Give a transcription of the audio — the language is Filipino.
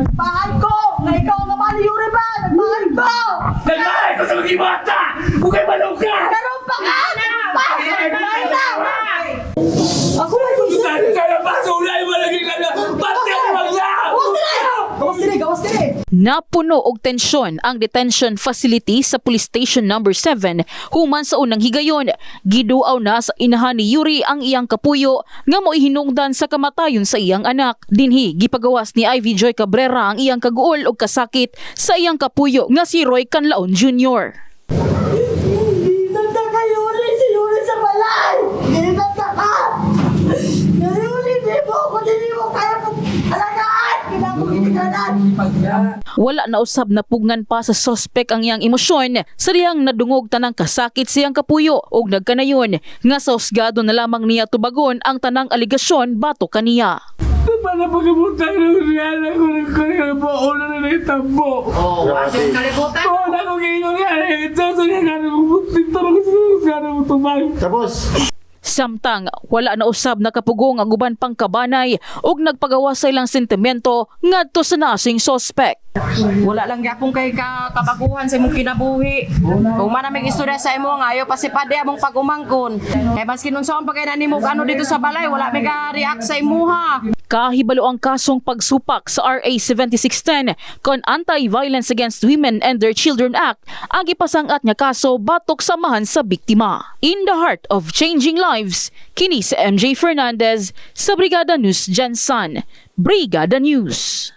Nagbahay ko! Na ikaw ang ama ni Yuri ba? Nagbahay ko! Nagbahay ko sa mga bata! Huwag kayo maluka! Karoon pa ka! Napuno og tensyon ang detention facility sa Police Station number 7 human sa unang higayon. Giduaw na sa inahan ni Yuri ang iyang kapuyo nga mo hinungdan sa kamatayon sa iyang anak. Dinhi gipagawas ni Ivy Joy Cabrera ang iyang kaguol og kasakit sa iyang kapuyo nga si Roy Canlaon Jr. Wala na usab na pugnan pa sa sospek ang iyang emosyon sa diyang nadungog tanang kasakit siyang kapuyo ug nagkanayon nga sa husgado na lamang niya tubagon ang tanang aligasyon bato kaniya. Para pagkabutan ng riyala ko ng po, ulo na na itambo. Oh, wala yung kalibutan. Oo, na ko kayo nga eh. Diyan sa nga nga mo dito na ko sa nga tumay. Tapos, Samtang wala na usab na kapugong ang uban pang kabanay ug nagpagawas sa ilang sentimento ngadto sa nasing sospek. Wala lang gyapon kay ka kabaguhan sa imong kinabuhi. Kung man namig istorya sa imo ngayo pasipade among pagumangkon. Kay maski nun saan pa kay nanimo ano dito sa balay, wala may ka react sa imuha. Kahibalo ang kasong pagsupak sa RA 7610 kon Anti-Violence Against Women and Their Children Act ang ipasangat nga kaso batok samahan sa biktima. In the heart of changing lives, kini sa MJ Fernandez sa Brigada News Jansan. Brigada News.